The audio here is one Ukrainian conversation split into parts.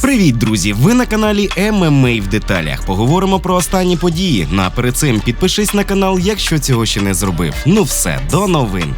Привіт, друзі! Ви на каналі ММА в деталях. Поговоримо про останні події. Ну перед цим підпишись на канал, якщо цього ще не зробив. Ну все, до новин.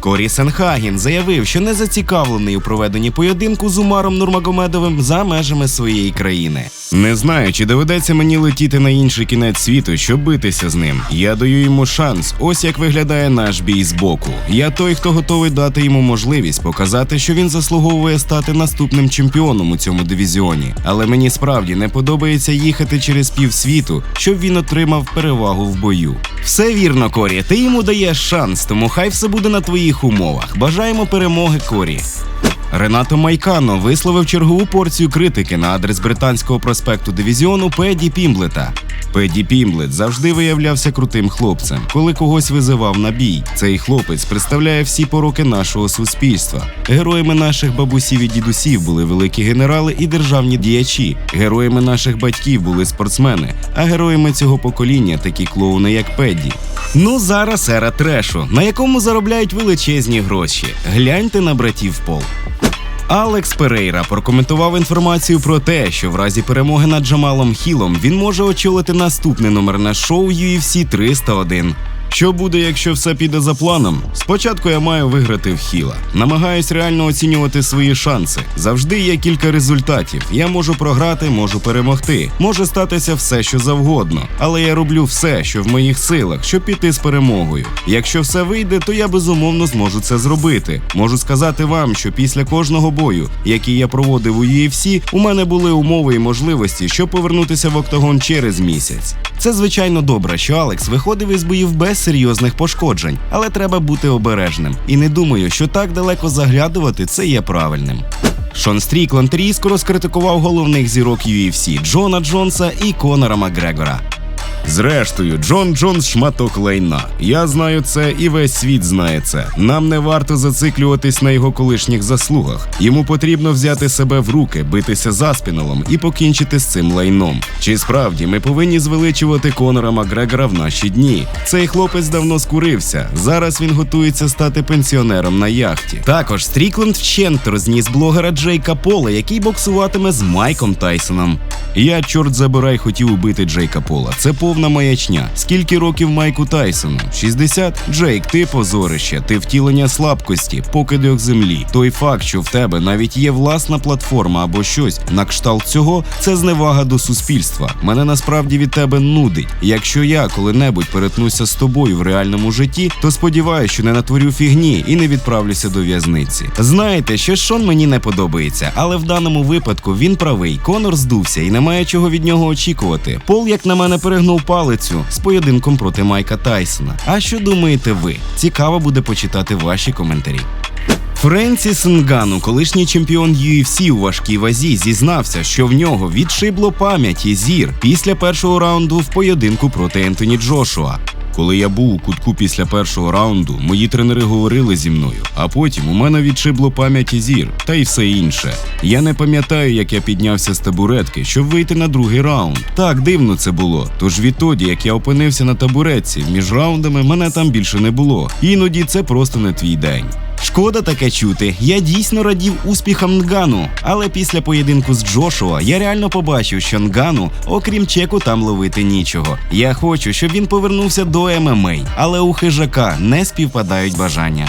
Корі Сенхагін заявив, що не зацікавлений у проведенні поєдинку з Умаром Нурмагомедовим за межами своєї країни. Не знаю, чи доведеться мені летіти на інший кінець світу, щоб битися з ним. Я даю йому шанс. Ось як виглядає наш бій з боку. Я той, хто готовий дати йому можливість показати, що він заслуговує стати наступним чемпіоном у цьому дивізіоні. Але мені справді не подобається їхати через півсвіту, щоб він отримав перевагу в бою. Все вірно, Корі. Ти йому даєш шанс, тому хай все буде на твоїх умовах. Бажаємо перемоги, Корі. Ренато Майкано висловив чергову порцію критики на адрес британського проспекту дивізіону Педі Пімблета. Педі Пімблет завжди виявлявся крутим хлопцем, коли когось визивав на бій. Цей хлопець представляє всі пороки нашого суспільства. Героями наших бабусів і дідусів були великі генерали і державні діячі. Героями наших батьків були спортсмени, а героями цього покоління такі клоуни, як Педі. Ну зараз ера трешу, на якому заробляють величезні гроші. Гляньте на братів Пол. Алекс Перейра прокоментував інформацію про те, що в разі перемоги над Джамалом Хілом він може очолити наступне номерне шоу UFC 301. Що буде, якщо все піде за планом? Спочатку я маю виграти в Хіла. Намагаюсь реально оцінювати свої шанси. Завжди є кілька результатів. Я можу програти, можу перемогти. Може статися все, що завгодно. Але я роблю все, що в моїх силах, щоб піти з перемогою. Якщо все вийде, то я безумовно зможу це зробити. Можу сказати вам, що після кожного бою, який я проводив у UFC, у мене були умови і можливості, щоб повернутися в октагон через місяць. Це звичайно добре, що Алекс виходив із боїв без серйозних пошкоджень, але треба бути обережним. І не думаю, що так далеко заглядувати це є правильним. Шон Стрікланд різко розкритикував головних зірок UFC Джона Джонса і Конора Макгрегора. Зрештою, Джон Джонс шматок лайна. Я знаю це, і весь світ знає це. Нам не варто зациклюватись на його колишніх заслугах. Йому потрібно взяти себе в руки, битися заспіналом і покінчити з цим лайном. Чи справді ми повинні звеличувати Конора Макгрегора в наші дні? Цей хлопець давно скурився. Зараз він готується стати пенсіонером на яхті. Також Стрікленд вщент розніс блогера Джейка Пола, який боксуватиме з Майком Тайсоном. Я, чорт забирай, хотів убити Джейка Пола. Це повна маячня. Скільки років Майку Тайсону? 60? Джейк, ти позорище, ти втілення слабкості, покидьок землі. Той факт, що в тебе навіть є власна платформа або щось на кшталт цього, це зневага до суспільства. Мене насправді від тебе нудить. Якщо я коли-небудь перетнуся з тобою в реальному житті, то сподіваюся, що не натворю фігні і не відправлюся до в'язниці. Знаєте, що Шон мені не подобається, але в даному випадку він правий. Конор здувся і немає чого від нього очікувати. Пол, як на мене, перегнув палицю з поєдинком проти Майка Тайсона. А що думаєте ви? Цікаво буде почитати ваші коментарі. Френсіс Нгану, колишній чемпіон UFC у важкій вазі, зізнався, що в нього відшибло пам'ять і зір після першого раунду в поєдинку проти Ентоні Джошуа. Коли я був у кутку після першого раунду, мої тренери говорили зі мною, а потім у мене відшибло пам'ять і зір, та й все інше. Я не пам'ятаю, як я піднявся з табуретки, щоб вийти на другий раунд. Так дивно це було. Тож відтоді, як я опинився на табуретці, між раундами мене там більше не було. Іноді це просто не твій день. Шкода таке чути. Я дійсно радів успіхам Нгану, але після поєдинку з Джошуа я реально побачив, що Нгану, окрім чеку, там ловити нічого. Я хочу, щоб він повернувся до ММА, але у хижака не співпадають бажання.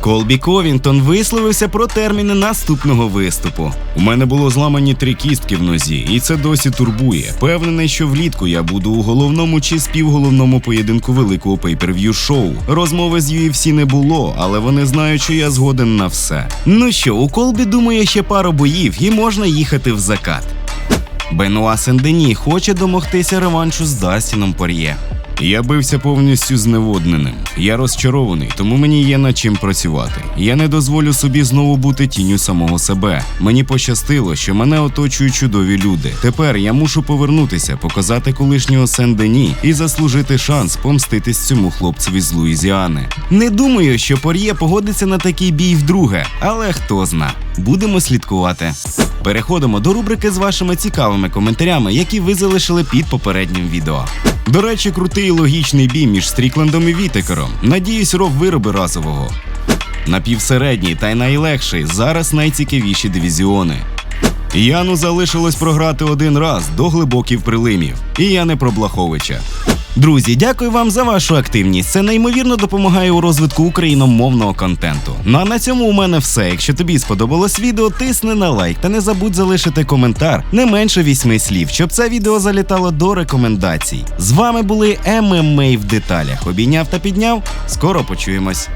Колбі Ковінтон висловився про терміни наступного виступу. У мене було зламані три кістки в нозі, і це досі турбує. Певнений, що влітку я буду у головному чи співголовному поєдинку великого пейперв'ю шоу. Розмови з UFC не було, але вони знають, що я згоден на все. Ну що, у Колбі думає ще пару боїв, і можна їхати в закат. Бенуа Сендені хоче домогтися реваншу з Дастіном Пор'є. Я бився повністю зневодненим. Я розчарований, тому мені є над чим працювати. Я не дозволю собі знову бути тінню самого себе. Мені пощастило, що мене оточують чудові люди. Тепер я мушу повернутися, показати колишнього Сен-Дені і заслужити шанс помститись цьому хлопцеві з Луїзіани. Не думаю, що Пор'є погодиться на такий бій вдруге, але хто зна. Будемо слідкувати. Переходимо до рубрики з вашими цікавими коментарями, які ви залишили під попереднім відео. До речі, крутий логічний бій між Стріклендом і Вітекером. Надіюсь, роб вироби разового. Напівсередній та й найлегший зараз найцікавіші дивізіони. Яну залишилось програти один раз до глибоків прилимів. І я не про Блаховича. Друзі, дякую вам за вашу активність. Це неймовірно допомагає у розвитку україномовного контенту. Ну а на цьому у мене все. Якщо тобі сподобалось відео, тисни на лайк та не забудь залишити коментар не менше вісьми слів, щоб це відео залітало до рекомендацій. З вами були ММА в деталях. Обійняв та підняв. Скоро почуємось.